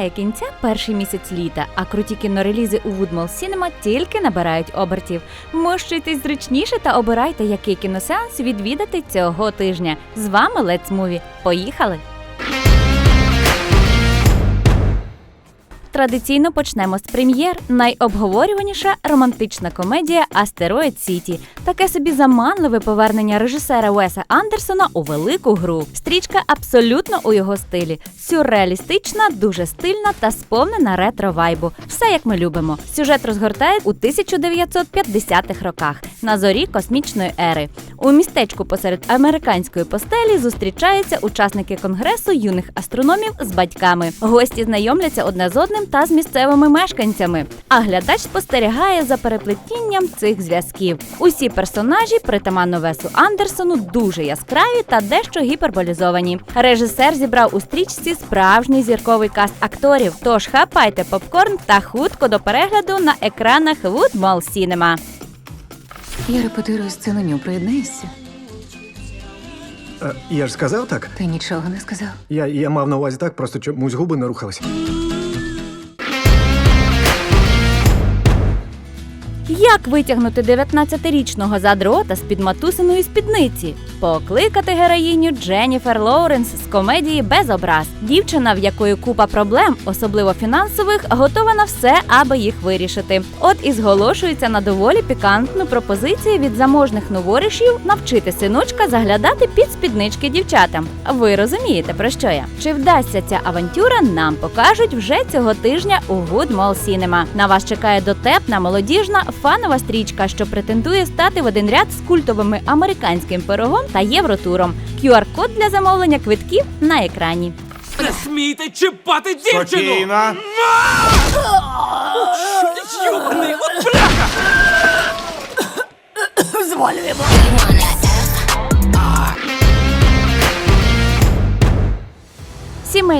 добігає кінця перший місяць літа, а круті кінорелізи у Woodmall Cinema тільки набирають обертів. Мощуйтесь зручніше та обирайте, який кіносеанс відвідати цього тижня. З вами Let's Movie. Поїхали! Традиційно почнемо з прем'єр. Найобговорюваніша романтична комедія Астероїд Сіті. Таке собі заманливе повернення режисера Уеса Андерсона у велику гру. Стрічка абсолютно у його стилі. Сюрреалістична, дуже стильна та сповнена ретро вайбу. Все як ми любимо. Сюжет розгортає у 1950-х роках на зорі космічної ери. У містечку посеред американської постелі зустрічаються учасники конгресу юних астрономів з батьками. Гості знайомляться одне з одним та з місцевими мешканцями. А глядач спостерігає за переплетінням цих зв'язків. Усі персонажі, притаманно Весу Андерсону, дуже яскраві та дещо гіперболізовані. Режисер зібрав у стрічці справжній зірковий каст акторів. Тож хапайте попкорн та хутко до перегляду на екранах Woodmall Cinema. Я репетирую сценоню, приєднаєшся? Е, Я ж сказав так. Ти нічого не сказав. Я, я мав на увазі так, просто чомусь губи не рухалися. Витягнути 19-річного задрота з під матусиної спідниці? Покликати героїню Дженніфер Лоуренс з комедії Без образ. Дівчина, в якої купа проблем, особливо фінансових, готова на все, аби їх вирішити. От і зголошується на доволі пікантну пропозицію від заможних новоришів навчити синочка заглядати під спіднички дівчатам. Ви розумієте про що я? Чи вдасться ця авантюра? Нам покажуть вже цього тижня у Good Mall Cinema. На вас чекає дотепна, молодіжна, фанова стрічка, що претендує стати в один ряд з культовими американським пирогом та євротуром. QR-код для замовлення квитків на екрані. Не смійте чіпати дівчину! Спокійно. Йобаний, от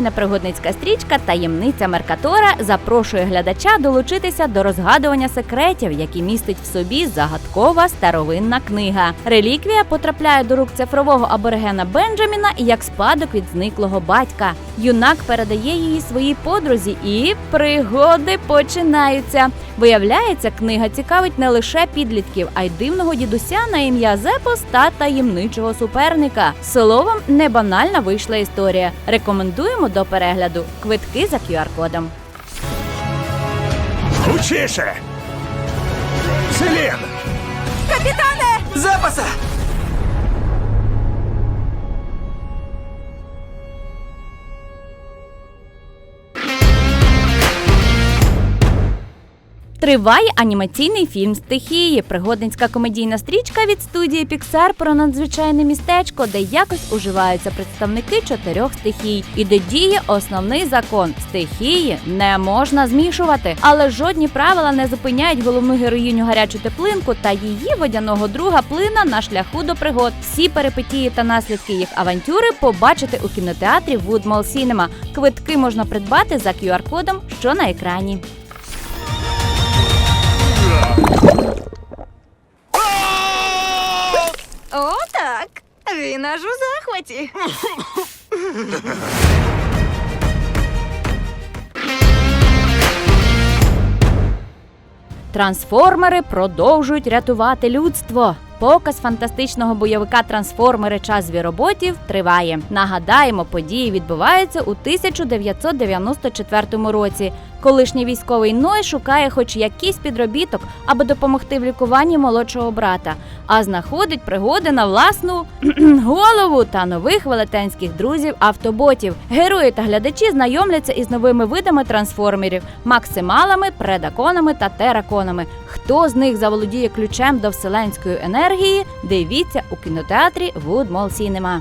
бляха! Пригодницька стрічка Таємниця Меркатора запрошує глядача долучитися до розгадування секретів, які містить в собі загадкова старовинна книга. Реліквія потрапляє до рук цифрового аборигена Бенджаміна як спадок від зниклого батька. Юнак передає її своїй подрузі, і пригоди починаються. Виявляється, книга цікавить не лише підлітків, а й дивного дідуся на ім'я Зепос та таємничого суперника. Словом, не банальна вийшла історія. Рекомендуємо до перегляду квитки за QR-кодом. Учіше! Селін! Запаса! Триває анімаційний фільм Стихії, пригодницька комедійна стрічка від студії Pixar про надзвичайне містечко, де якось уживаються представники чотирьох стихій, і де діє основний закон: стихії не можна змішувати. Але жодні правила не зупиняють головну героїню гарячу теплинку та її водяного друга плина на шляху до пригод. Всі перипетії та наслідки їх авантюри побачите у кінотеатрі Woodmall Cinema. Квитки можна придбати за QR-кодом, що на екрані. О, так. Він аж у захваті. Трансформери продовжують рятувати людство. Показ фантастичного бойовика Трансформери Час звіроботів триває. Нагадаємо, події відбуваються у 1994 році. Колишній військовий Ной шукає хоч якийсь підробіток, аби допомогти в лікуванні молодшого брата, а знаходить пригоди на власну голову та нових велетенських друзів автоботів. Герої та глядачі знайомляться із новими видами трансформерів, максималами, предаконами та тераконами. Хто з них заволодіє ключем до вселенської енергії? Дивіться у кінотеатрі Woodmall Cinema.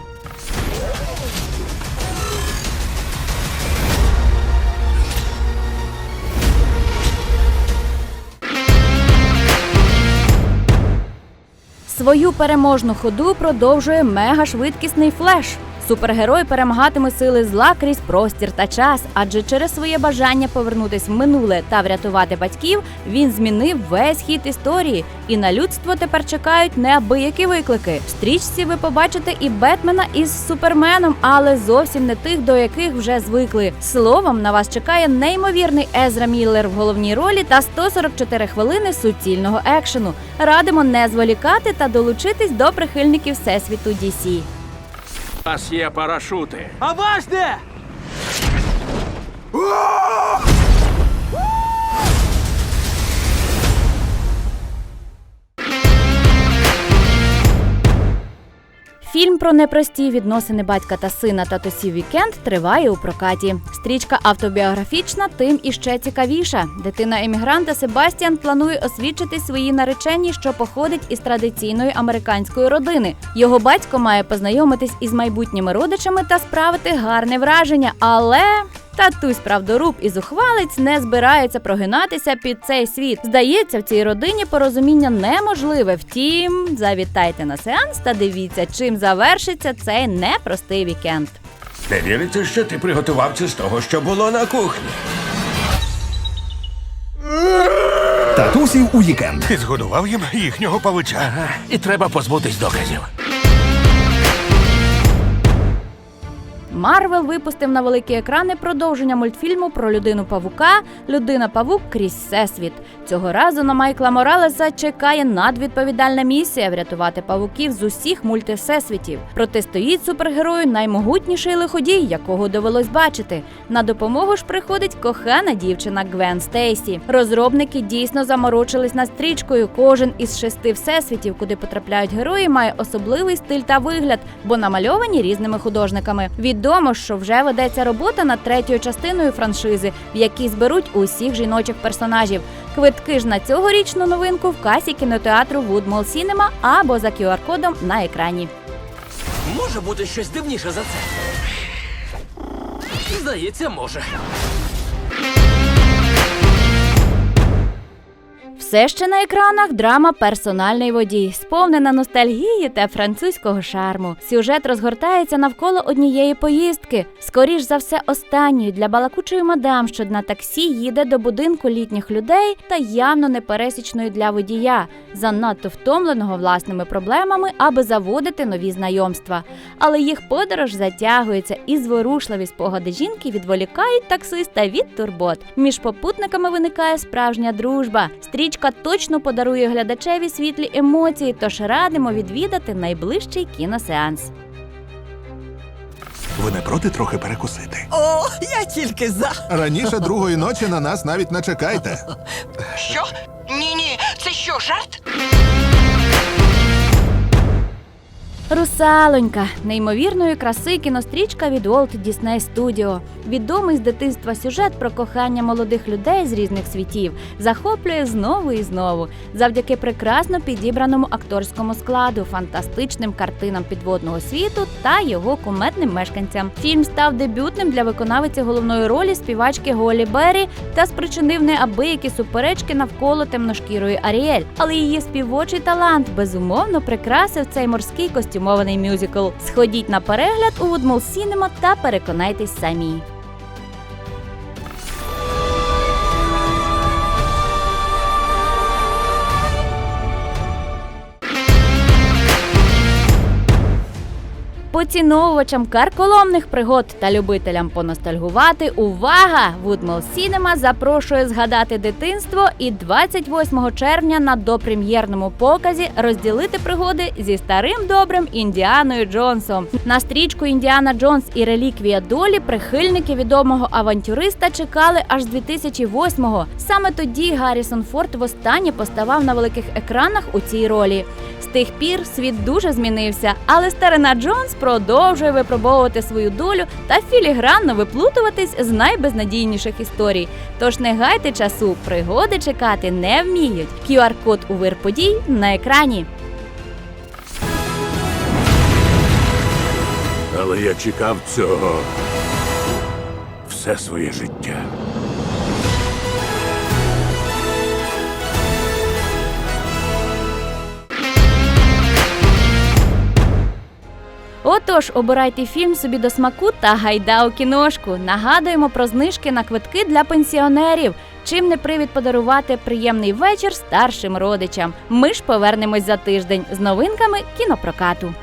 Свою переможну ходу продовжує мегашвидкісний флеш. Супергерой перемагатиме сили зла крізь простір та час, адже через своє бажання повернутись в минуле та врятувати батьків він змінив весь хід історії. І на людство тепер чекають неабиякі виклики. В стрічці ви побачите і Бетмена із Суперменом, але зовсім не тих, до яких вже звикли. Словом, на вас чекає неймовірний Езра Міллер в головній ролі та 144 хвилини суцільного екшену. Радимо не зволікати та долучитись до прихильників всесвіту DC. У нас є парашути. А ваш де? Про непрості відносини батька та сина татусів Вікенд триває у прокаті. Стрічка автобіографічна, тим іще цікавіша. Дитина емігранта Себастіан планує освідчити своїй нареченій, що походить із традиційної американської родини. Його батько має познайомитись із майбутніми родичами та справити гарне враження, але. Татусь правдоруб і зухвалець не збирається прогинатися під цей світ. Здається, в цій родині порозуміння неможливе. Втім, завітайте на сеанс та дивіться, чим завершиться цей непростий вікенд. Не віриться, що ти приготував це з того, що було на кухні. Татусів у вікенд. Ти згодував їм їхнього павича. Ага, і треба позбутись доказів. Марвел випустив на великі екрани продовження мультфільму про людину павука Людина павук крізь всесвіт. Цього разу на Майкла Моралеса чекає надвідповідальна місія врятувати павуків з усіх мультивсесвітів. Протистоїть супергерою наймогутніший лиходій, якого довелось бачити. На допомогу ж приходить кохана дівчина Гвен Стейсі. Розробники дійсно заморочились над стрічкою. Кожен із шести всесвітів, куди потрапляють герої, має особливий стиль та вигляд, бо намальовані різними художниками. Відомо, що вже ведеться робота над третьою частиною франшизи, в якій зберуть усіх жіночих персонажів. Квитки ж на цьогорічну новинку в касі кінотеатру Woodmall Cinema або за QR-кодом на екрані. Може бути щось дивніше за це. Здається, може. Все ще на екранах драма Персональний водій, сповнена ностальгії та французького шарму. Сюжет розгортається навколо однієї поїздки. Скоріш за все, останньої для балакучої мадам, що на таксі їде до будинку літніх людей та явно непересічної для водія, занадто втомленого власними проблемами, аби заводити нові знайомства. Але їх подорож затягується, і зворушливі спогади жінки відволікають таксиста від турбот. Між попутниками виникає справжня дружба. Стрічка точно подарує глядачеві світлі емоції, тож радимо відвідати найближчий кіносеанс. Ви не проти трохи перекусити? О, я тільки за. Раніше другої ночі на нас навіть не чекайте. Що? Ні, ні, це що, жарт? Русалонька неймовірної краси кінострічка від Walt Disney Studio. Відомий з дитинства сюжет про кохання молодих людей з різних світів захоплює знову і знову завдяки прекрасно підібраному акторському складу, фантастичним картинам підводного світу та його куметним мешканцям. Фільм став дебютним для виконавиці головної ролі співачки Голі Беррі та спричинив неабиякі суперечки навколо темношкірої Аріель. Але її співочий талант безумовно прикрасив цей морський костюмований мюзикл. Сходіть на перегляд у Woodmall Cinema та переконайтесь самі. Поціновувачам карколомних пригод та любителям поностальгувати увага! Woodmall Cinema запрошує згадати дитинство і 28 червня на допрем'єрному показі розділити пригоди зі старим добрим Індіаною Джонсом. На стрічку Індіана Джонс і реліквія долі прихильники відомого авантюриста чекали аж з 2008-го. Саме тоді Гаррісон Форд востаннє поставав на великих екранах у цій ролі. З тих пір світ дуже змінився, але старина Джонс продовжує випробовувати свою долю та філігранно виплутуватись з найбезнадійніших історій. Тож не гайте часу, пригоди чекати не вміють. QR-код у вир подій на екрані. Але я чекав цього все своє життя. Отож, Тож обирайте фільм собі до смаку та гайда у кіношку. Нагадуємо про знижки на квитки для пенсіонерів. Чим не привід подарувати приємний вечір старшим родичам. Ми ж повернемось за тиждень з новинками кінопрокату.